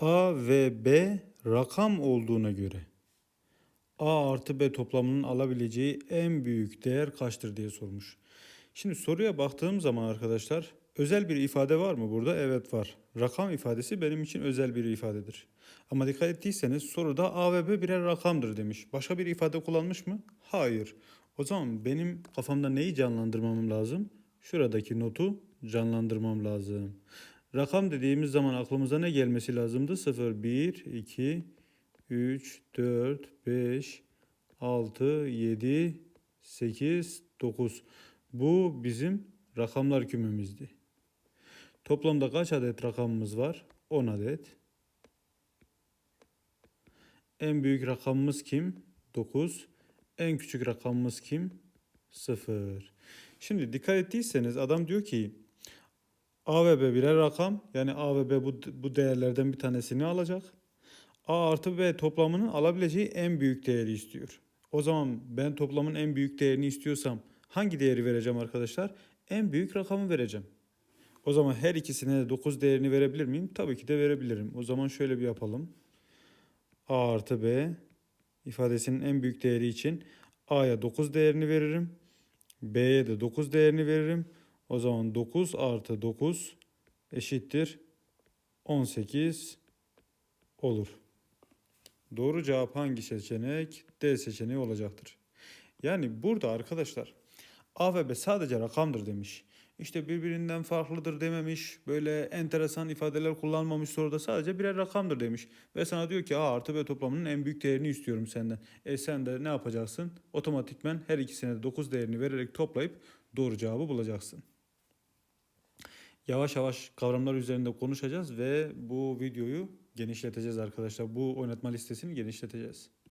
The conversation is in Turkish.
A ve B rakam olduğuna göre A artı B toplamının alabileceği en büyük değer kaçtır diye sormuş. Şimdi soruya baktığım zaman arkadaşlar özel bir ifade var mı burada? Evet var. Rakam ifadesi benim için özel bir ifadedir. Ama dikkat ettiyseniz soruda A ve B birer rakamdır demiş. Başka bir ifade kullanmış mı? Hayır. O zaman benim kafamda neyi canlandırmam lazım? Şuradaki notu canlandırmam lazım. Rakam dediğimiz zaman aklımıza ne gelmesi lazımdı? 0, 1, 2, 3, 4, 5, 6, 7, 8, 9. Bu bizim rakamlar kümemizdi. Toplamda kaç adet rakamımız var? 10 adet. En büyük rakamımız kim? 9. En küçük rakamımız kim? 0. Şimdi dikkat ettiyseniz adam diyor ki A ve B birer rakam. Yani A ve B bu, bu değerlerden bir tanesini alacak. A artı B toplamının alabileceği en büyük değeri istiyor. O zaman ben toplamın en büyük değerini istiyorsam hangi değeri vereceğim arkadaşlar? En büyük rakamı vereceğim. O zaman her ikisine de 9 değerini verebilir miyim? Tabii ki de verebilirim. O zaman şöyle bir yapalım. A artı B ifadesinin en büyük değeri için A'ya 9 değerini veririm. B'ye de 9 değerini veririm. O zaman 9 artı 9 eşittir 18 olur. Doğru cevap hangi seçenek? D seçeneği olacaktır. Yani burada arkadaşlar A ve B sadece rakamdır demiş. İşte birbirinden farklıdır dememiş. Böyle enteresan ifadeler kullanmamış soruda sadece birer rakamdır demiş. Ve sana diyor ki A artı B toplamının en büyük değerini istiyorum senden. E sen de ne yapacaksın? Otomatikmen her ikisine de 9 değerini vererek toplayıp doğru cevabı bulacaksın. Yavaş yavaş kavramlar üzerinde konuşacağız ve bu videoyu genişleteceğiz arkadaşlar. Bu oynatma listesini genişleteceğiz.